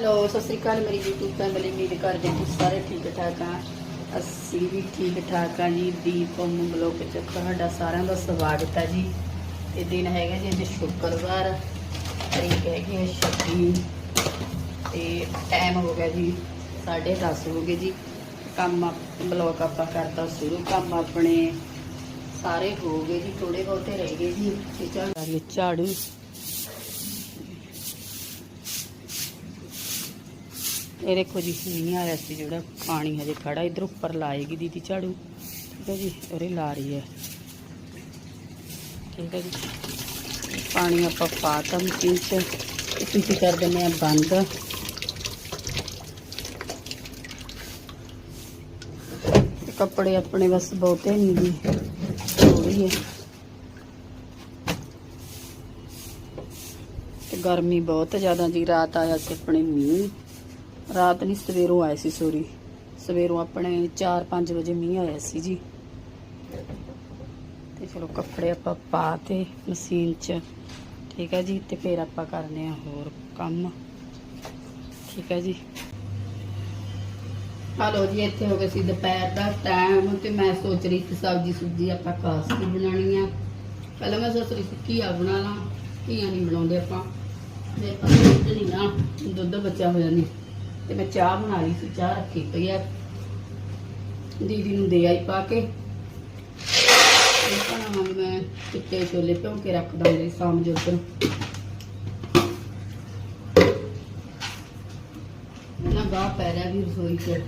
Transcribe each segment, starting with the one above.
Hello Sat Sri ਅਕਾਲ ਮੇਰੀ YouTube family ਉਮੀਦ ਕਰਦੇ ਹਾਂ ਕਿ ਸਾਰੇ ਠੀਕ ਠਾਕ ਆ। ਅਸੀਂ ਵੀ ਠੀਕ ਠਾਕ ਆ ਜੀ, ਦੀਪ ਓਮ ਬਲੌਗ ਚ ਤੁਹਾਡਾ ਸਾਰਿਆਂ ਦਾ ਸਵਾਗਤ ਆ ਜੀ। ਤੇ ਦਿਨ ਹੈਗਾ ਜੀ ਅੱਜ ਸ਼ੁੱਕਰਵਾਰ ਤਰੀਕ ਹੈਗੀ ਹੈ 26 ਤੇ ਟਾਈਮ ਹੋ ਗਿਆ ਜੀ 10:30 ਹੋ ਗਏ ਜੀ। ਕੰਮ ਬਲੌਗ ਆਪਾਂ ਕਰਤਾ ਸ਼ੁਰੂ, ਕੰਮ ਆਪਣੇ ਸਾਰੇ ਹੋ ਗਏ ਜੀ ਥੋੜੇ ਬਹੁਤੇ ਰਹਿ ਗਏ ਜੀ। ਤੇ ਝਾੜੂ ਝਾੜੂ। ਇਹ ਦੇਖੋ ਜੀ, ਮੀਂਹ ਆ ਰਿਹਾ ਸੀ ਜਿਹੜਾ, ਪਾਣੀ ਹਜੇ ਖੜਾ, ਇਧਰ ਉੱਪਰ ਲਾਏਗੀ ਦੀਦੀ ਝਾੜੂ। ਠੀਕ ਹੈ ਜੀ ਉਹਰੇ ਲਾ ਰਹੀ ਹੈ। ਠੀਕ ਹੈ ਜੀ, ਪਾਣੀ ਆਪਾਂ ਪਾਤਾ ਮਸ਼ੀਨ 'ਚ। ਤੁਸੀਂ ਕਰ ਦਿੰਦੇ ਆ ਬੰਦ। ਤੇ ਕੱਪੜੇ ਆਪਣੇ ਬਸ ਬਹੁਤੇ ਨਹੀਂ ਜੀ ਥੋੜੀ ਹੈ ਤੇ ਗਰਮੀ ਬਹੁਤ ਜ਼ਿਆਦਾ ਜੀ, ਰਾਤ ਆਇਆ ਸੀ ਆਪਣੇ ਮੀਂਹ। ਰਾਤ ਨਹੀਂ ਸਵੇਰੋਂ ਆਏ ਸੀ ਸੋਰੀ ਸਵੇਰੋਂ ਆਪਣੇ 4-5 ਵਜੇ ਮੀਂਹ ਆਇਆ ਸੀ ਜੀ। ਤੇ ਚਲੋ ਕੱਪੜੇ ਆਪਾਂ ਪਾ ਤੇ ਮਸ਼ੀਨ 'ਚ, ਠੀਕ ਹੈ ਜੀ, ਤੇ ਫਿਰ ਆਪਾਂ ਕਰਨੇ ਆ ਹੋਰ ਕੰਮ। ਠੀਕ ਹੈ ਜੀ। ਹਲੋ ਜੀ, ਇੱਥੇ ਹੋ ਗਿਆ ਸੀ ਦੁਪਹਿਰ ਦਾ ਟਾਈਮ ਤੇ ਮੈਂ ਸੋਚ ਰਹੀ ਸੀ ਸਬਜ਼ੀ ਸੁਬਜ਼ੀ ਆਪਾਂ ਖਾਸ ਕੀ ਬਣਾਉਣੀ ਆ। ਪਹਿਲਾਂ ਮੈਂ ਸੋਚ ਰਹੀ ਸੀ ਘੀਆ ਬਣਾ ਲਾਂ, ਘੀਆ ਨਹੀਂ ਬਣਾਉਂਦੇ ਆਪਾਂ। ਤੇ ਆਪਾਂ ਦੁੱਧ ਨਹੀਂ ਨਾ, ਦੁੱਧ ਬਚਿਆ ਹੋਇਆ ਨਹੀਂ। ਤੇ ਮੈਂ ਚਾਹ ਬਣਾ ਲਈ ਸੀ, ਚਾਹ ਰੱਖੀ ਪਈ ਆ। ਦੀਦੀ ਨੂੰ ਦੇ ਆਈ ਪਾ ਕੇ। ਇਹ ਤਾਂ ਮੈਂ ਚਿੱਟੇ ਛੋਲੇ ਭਿਉਂ ਕੇ ਰੱਖ ਦਾਂਗੀ ਸ਼ਾਮ ਜੋ ਉੱਧਰ ਨਾ ਬਾਹ ਪੈ ਰਿਹਾ ਵੀ ਰਸੋਈ 'ਚ।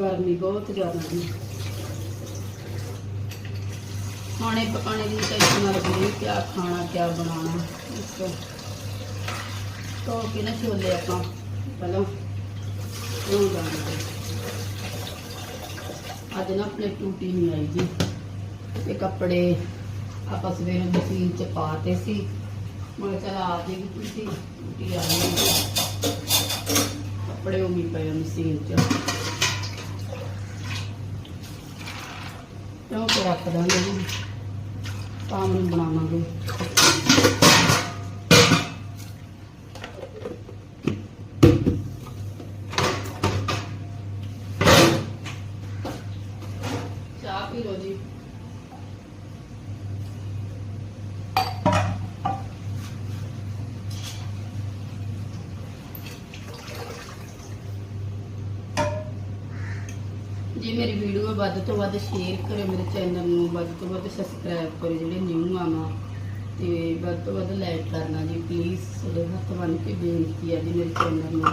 ਗਰਮੀ ਬਹੁਤ ਜ਼ਿਆਦਾ ਹੈ ਖਾਣੇ ਪਕਾਣੇ ਦੀ ਟੈਨਸ਼ਨ ਲੱਗੀ ਰਹੀ ਕਿਆ ਖਾਣਾ, ਕਿਆ ਬਣਾਉਣਾ, ਇਸ ਤੋਂ। ਕਿ ਨਾ ਛੋਲੇ ਆਪਾਂ, ਪਹਿਲਾਂ। ਉਹ ਜਾਣਦੇ ਅੱਜ ਨਾ ਆਪਣੇ ਟੂਟੀ ਨਹੀਂ ਆਈ ਜੀ। ਤੇ ਕੱਪੜੇ ਆਪਾਂ ਸਵੇਰੇ ਮਸ਼ੀਨ ਚ ਪਾਤੇ ਸੀ। ਮੈਂ ਕਿਹਾ ਚਲ ਆ ਜਾਏਗੀ ਤੁਸੀਂ ਟੂਟੀ ਆ ਗਈ। ਕੱਪੜੇ ਉਹ ਵੀ ਪਏ ਮਸ਼ੀਨ ਚ। ਕਿਉਂ ਕਿ ਰੱਖ ਦਾਂਗੇ ਜੀ। ਤਾਂ ਨੂੰ ਬਣਾਵਾਂਗੇ ਚਾਹ ਪੀ ਲਓ ਜੀ ਜੀ ਮੇਰੀ ਵੀਡੀਓ ਵੱਧ ਤੋਂ ਵੱਧ ਸ਼ੇਅਰ ਕਰਿਓ ਮੇਰੇ ਚੈਨਲ ਨੂੰ, ਵੱਧ ਤੋਂ ਵੱਧ ਸਬਸਕ੍ਰਾਈਬ ਕਰਿਓ ਜਿਹੜੇ ਨਿਊ ਆਵਾਂ। ਤੇ ਵੱਧ ਤੋਂ ਵੱਧ ਲਾਈਕ ਕਰਨਾ ਜੀ ਪਲੀਜ਼ ਤੁਹਾਡੇ ਹੱਥ ਬੰਨ ਕੇ ਬੇਨਤੀ ਹੈ ਜੀ ਮੇਰੇ ਚੈਨਲ ਨੂੰ।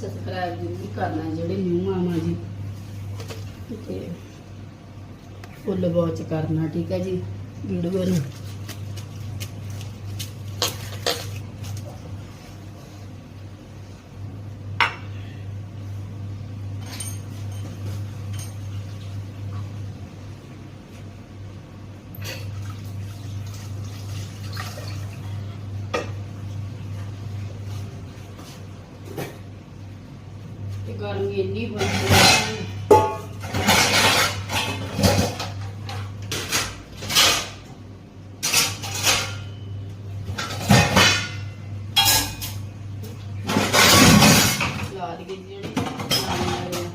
ਸਬਸਕ੍ਰਾਈਬ ਜ਼ਰੂਰ ਕਰਨਾ ਜਿਹੜੇ ਨਿਊ ਆਵਾਂ ਜੀ। ਤੇ ਫੁੱਲ ਵਾਚ ਕਰਨਾ, ਠੀਕ ਹੈ ਜੀ ਵੀਡੀਓ ਨੂੰ। ਤੇ ਗਰਮੀ ਇੰਨੀ ਹੋਈ ਹੈ ਲਾ ਦਈਏ ਜਿਹੜੇ ਲਾਣੇ ਵਾਲੇ ਆ।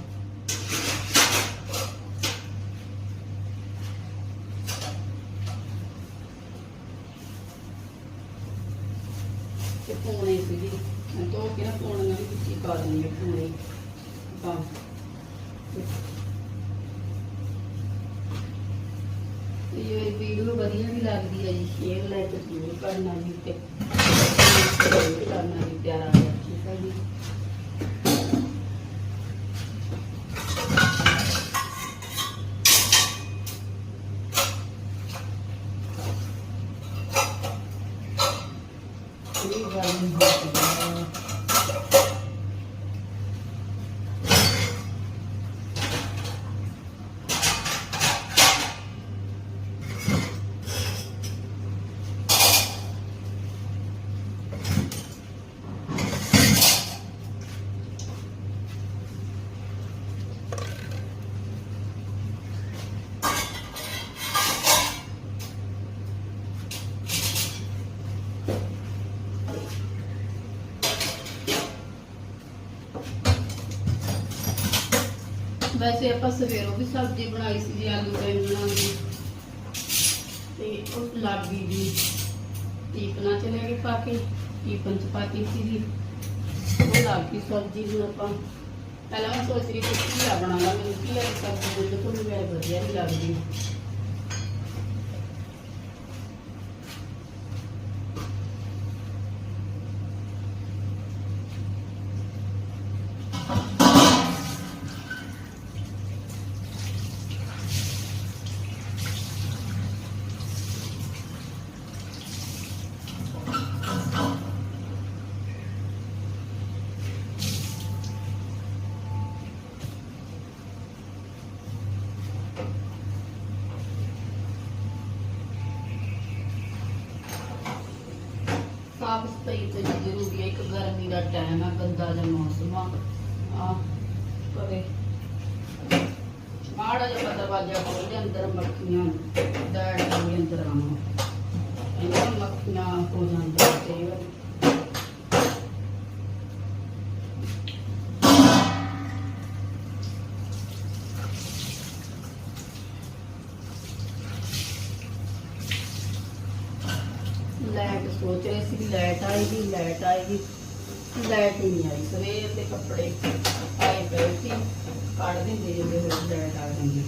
ਤੇ ਪੂਣੇ ਸੀਗੀ ਮੈਂ ਤੋਂ ਕਿਹੜਾ ਪੂਣੇ ਨਾਲ ਵੀ ਕੁੱਤੀ ਪਾ ਦਿੰਦੀ ਹਾਂ, ਪੂਣੇ ਹਾਂ ਤੇ ਇਹ ਵੀਡੀਓ ਵਧੀਆ ਵੀ ਲੱਗਦੀ ਹੈ ਜੀ। ਸ਼ੇਅਰ ਲਾਈਕ ਜ਼ਰੂਰ ਕਰਨਾ ਜੀ ਤੇ। ਜ਼ਰੂਰ ਕਰਨਾ ਜੀ ਪਿਆਰਾ ਜਿਹਾ ਠੀਕ ਹੈ ਜੀ। ਇਹ ਗੱਲ ਨਹੀਂ ਵੈਸੇ ਆਪਾਂ ਸਵੇਰੋਂ ਵੀ ਸਬਜ਼ੀ ਬਣਾਈ ਸੀ ਜੀ, ਆਲੂ ਬੈਂਗਣਾ ਦੀ ਤੇ ਉਹ ਲਾਗੀ ਦੀ ਟੀਕਣਾ ਚ ਲੈ ਪਾ ਕੇ ਕੀ ਪੰਚਪਾਤੀ ਪਾਤੀ ਸੀ ਜੀ? ਉਹ ਲਾਗੀ ਸਬਜ਼ੀ ਨੂੰ ਆਪਾਂ। ਪਹਿਲਾਂ ਮੈਂ ਸੋਚ ਰਹੀ ਸੀ ਕੀ ਆ ਬਣਾਉਣਾ ਮੈਨੂੰ ਕੀ ਆ ਸਬਜ਼ੀ ਦੇ ਤੋਂ ਵਧੀਆ ਨਹੀਂ ਲੱਗਦੀ। ਸਾਫ਼ ਤੇ ਜ਼ਰੂਰੀ ਹੈ ਇੱਕ ਗਰਮੀ ਦਾ ਟਾਈਮ ਹੈ ਗੰਦਾ ਦਾ ਮੌਸਮ ਆ। ਕਰੇ ਮਾੜਾ ਜਿਹਾ ਦਰਵਾਜ਼ਾ ਖੋਲ੍ਹ ਅੰਦਰ ਮੱਖੀਆਂ ਦਾ ਅੰਦਰ ਆਉਣਾ ਇਹਨਾਂ ਮੱਖੀਆਂ ਹੋ ਜਾਂਦੀਆਂ ਕਈ ਵਾਰੀ ਸੋਚ ਰਹੇ ਸੀ ਵੀ ਲਾਈਟ ਆਏਗੀ ਲਾਈਟ ਆਏਗੀ ਲਾਈਟ ਹੀ ਨਹੀਂ ਆਈ ਸਵੇਰ ਦੇ ਕੱਪੜੇ ਆਏ ਪਏ ਸੀ ਕੱਢ ਦਿੰਦੇ ਜਿਹਦੇ ਵਿੱਚ ਲਾਈਟ ਆ ਜਾਂਦੀ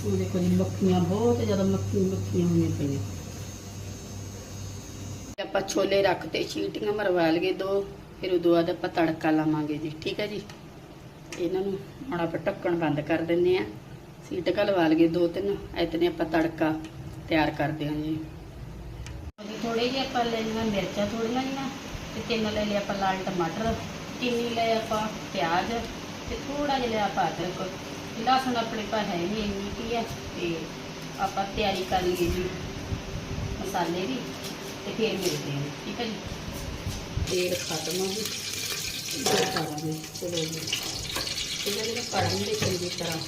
ਉਹ ਦੇਖੋ ਜੀ ਮੱਖੀਆਂ ਬਹੁਤ ਜ਼ਿਆਦਾ ਮੱਖੀ ਮੱਖੀਆਂ ਹੋਈਆਂ ਪਈਆਂ ਆਪਾਂ ਛੋਲੇ ਰੱਖਤੇ ਚੀਟੀਆਂ ਮਰਵਾ ਲਈਏ ਦੋ, ਫਿਰ ਉਦੋਂ ਬਾਅਦ ਆਪਾਂ ਤੜਕਾ ਲਾਵਾਂਗੇ ਜੀ, ਠੀਕ ਹੈ ਜੀ? ਇਹਨਾਂ ਨੂੰ ਹੁਣ ਆਪਾਂ ਢੱਕਣ ਬੰਦ ਕਰ ਦਿੰਦੇ ਆ ਸੀਟਕਾ ਲਵਾ ਲਈਏ ਦੋ ਤਿੰਨ, ਇਤਨੇ ਆਪਾਂ ਤੜਕਾ ਤਿਆਰ ਕਰਦੇ ਹਾਂ ਜੀ। ਥੋੜੇ ਜਿਹੇ ਆਪਾਂ ਲੈ ਲਈਆਂ ਮਿਰਚਾਂ ਥੋੜੀਆਂ ਜਿਹੀਆਂ, ਤੇ ਤਿੰਨ ਲੈ ਲਿਆ ਆਪਾਂ ਲਾਲ ਟਮਾਟਰ, ਚੀਨੀ ਲੈ ਆਪਾਂ ਪਿਆਜ਼, ਤੇ ਥੋੜਾ ਜਿਹਾ ਲਿਆ ਆਪਾਂ ਅਦਰਕ। ਲਸਣ ਆਪਣੇ ਪਾ ਹੈ ਨਹੀਂ, ਇੰਨੀ ਕੀ ਹੈ ਤੇ ਆਪਾਂ ਤਿਆਰੀ ਕਰ ਲਈਏ ਜੀ, ਮਸਾਲੇ ਦੀ ਤੇ ਫੇਰ ਮਿਲਦੇ ਹਾਂ। ਠੀਕ ਹੈ ਜੀ? ਤੇਲ ਖਤਮ ਹੋ ਜੀ। ਇਹ ਕਰਾਂਗੇ ਚਲੋ ਜੀ। ਇਹਨਾਂ ਨੂੰ ਕੱਢ ਚੰਗੀ ਤਰ੍ਹਾਂ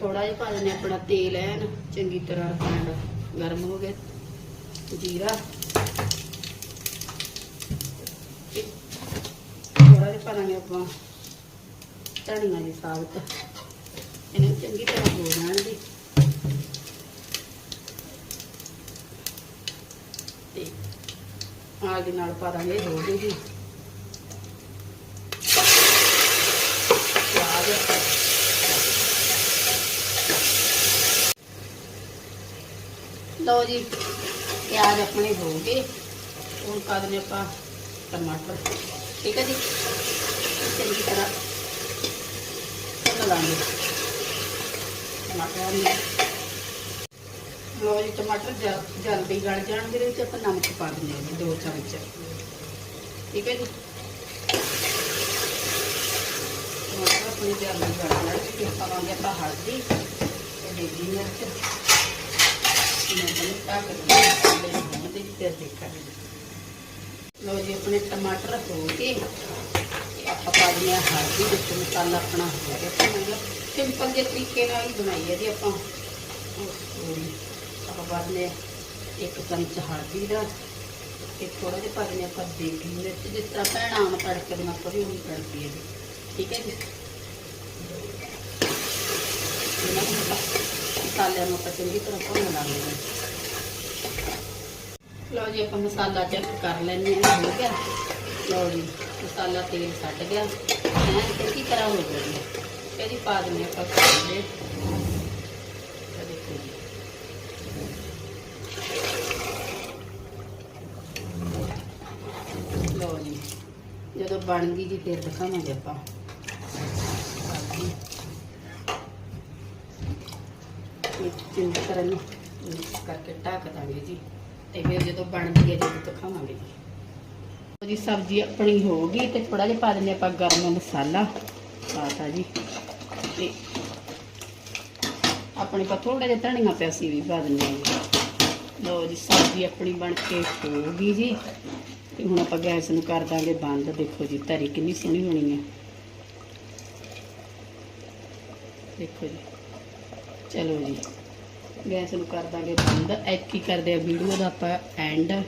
ਥੋੜਾ ਜਿਹਾ ਪਾ ਦਿੰਦੇ ਆਪਣਾ ਤੇਲ ਐਨ, ਚੰਗੀ ਤਰ੍ਹਾਂ ਰਿਫਾਈਂਡ ਗਰਮ ਹੋ ਗਿਆ। ਜੀਰਾ। ਥੋੜਾ ਜਿਹਾ ਪਾ ਦਾਂਗੇ ਆਪਾਂ ਧਨੀਆ ਦੀ ਸਾਬਤ। ਇਹਨੂੰ ਚੰਗੀ ਤਰ੍ਹਾਂ ਹੋ ਲੈਣ ਦੀ। ਤੇ ਨਾਲ ਦੀ ਨਾਲ ਪਾ ਦਾਂਗੇ ਹੋ ਜੀ। ਪਿਆਜ਼। ਲਓ ਜੀ, ਪਿਆਜ਼ ਆਪਣੇ ਹੋ ਗਏ। ਹੁਣ ਪਾ ਦਿੰਦੇ ਆਪਾਂ ਟਮਾਟਰ। ਠੀਕ ਹੈ ਜੀ? ਚੰਗੀ ਤਰ੍ਹਾਂ ਭੁੰਨ ਲਾਂਗੇ। ਟਮਾਟਰ ਨੂੰ ਲੋ ਜੀ, ਟਮਾਟਰ ਜਲ- ਜਲਦੀ ਗਲ ਜਾਣ ਦੇ ਵਿੱਚ ਆਪਾਂ ਨਮਕ ਪਾ ਦਿੰਦੇ ਹਾਂ ਜੀ, ਦੋ ਚਮਚ। ਠੀਕ ਹੈ ਜੀ? ਟਮਾਟਰ ਆਪਣੀ ਜਲਦੀ ਗਲ ਜਾਣਗੇ, ਫਿਰ ਪਾਵਾਂਗੇ ਆਪਾਂ ਹਲਦੀ ਤੇ ਦੇਗੀ ਮਿਰਚ। ਇਹਨਾਂ ਨੂੰ ਢੱਕ ਦਿੰਦੇ ਤੇ ਦੇਖਾਂਗੇ। ਲੋ ਜੀ, ਆਪਣੇ ਟਮਾਟਰ ਹੋ ਗਏ ਆਪਾਂ ਪਾ ਦਿੰਦੇ ਹਾਂ ਹਲਦੀ ਵਿੱਚ, ਮਸਾਲਾ ਆਪਣਾ ਹੋ ਗਿਆ ਮਤਲਬ ਸਿੰਪਲ ਜਿਹੇ ਤਰੀਕੇ ਨਾਲ ਹੀ ਬਣਾਈ ਹੈ ਜੀ ਆਪਾਂ। ਆਪਾਂ ਪਾ ਦਿੰਦੇ ਇੱਕ ਚਮਚ ਹਲਦੀ ਦਾ ਤੇ ਥੋੜਾ ਜਿਹਾ ਪਾ ਆਪਾਂ ਦੇਗੀ ਮਿਰਚ, ਜਿਸ ਤਰ੍ਹਾਂ ਭੈਣਾਂ ਆਮ ਤੜਕੇ ਦੇ ਆਪਾਂ ਵੀ ਉਹੀ ਤੜਕੀ ਹੈ ਠੀਕ ਹੈ ਜੀ? ਇਹਨਾਂ ਨੂੰ ਆਪਾਂ ਮਸਾਲਿਆਂ ਨੂੰ ਆਪਾਂ ਚੰਗੀ ਤਰ੍ਹਾਂ ਭੁੰਨ ਲਾਂਗੇ ਲਓ ਜੀ, ਆਪਾਂ ਮਸਾਲਾ ਚੈੱਕ ਕਰ ਲੈਂਦੇ ਹਾਂ, ਹੋ ਗਿਆ। ਲਓ ਜੀ, ਮਸਾਲਾ ਤੇਲ ਛੱਡ ਗਿਆ। ਐਂ ਚੰਗੀ ਤਰ੍ਹਾਂ ਹੋ ਗਿਆ ਜੀ। ਇਹਦੀ ਪਾ ਦਿੰਦੇ ਆਪਾਂ ਕਰੇਲੇ ਇਹ ਦੇਖੋ ਜੀ ਲਓ ਜੀ ਜਦੋਂ ਬਣ ਗਈ ਜੀ, ਫਿਰ ਦਿਖਾਵਾਂਗੇ ਆਪਾਂ। ਸਬਜ਼ੀ ਚੰਗੀ ਤਰ੍ਹਾਂ ਨੂੰ ਮਿਕਸ ਕਰਕੇ ਢੱਕ ਦਾਂਗੇ ਜੀ, ਤੇ ਫਿਰ ਜਦੋਂ ਬਣਦੀ ਹੈ, ਜਦੋਂ ਦਿਖਾਵਾਂਗੇ ਜੀ। ਜੀ, ਸਬਜ਼ੀ ਆਪਣੀ ਹੋ ਗਈ, ਤੇ ਥੋੜਾ ਜਿਹਾ ਪਾ ਦਿੰਦੇ ਆਪਾਂ ਗਰਮ ਮਸਾਲਾ ਪਾਤਾ ਜੀ। ਤੇ ਆਪਣੇ ਪਾ ਥੋੜਾ ਜਿਹਾ ਧਨੀਆ ਪਿਆ ਸੀ ਵੀ ਪਾ ਦਿੰਦੇ ਹਾਂ ਜੀ। ਲਓ ਜੀ, ਸਬਜ਼ੀ ਆਪਣੀ ਬਣ ਕੇ ਹੋ ਗਈ ਜੀ। ਹੁਣ ਆਪਾਂ ਗੈਸ ਨੂੰ ਕਰ ਦਾਂਗੇ ਬੰਦ। ਦੇਖੋ ਜੀ, ਧਰੀ ਕਿੰਨੀ ਸੋਹਣੀ ਹੋਣੀ ਹੈ ਦੇਖੋ ਜੀ। ਚਲੋ ਜੀ, ਗੈਸ ਨੂੰ ਕਰ ਦਾਂਗੇ ਬੰਦ। ਇੱਕ ਕਰਦੇ ਆ ਵੀਡੀਓ ਦਾ ਆਪਾਂ ਐਂਡ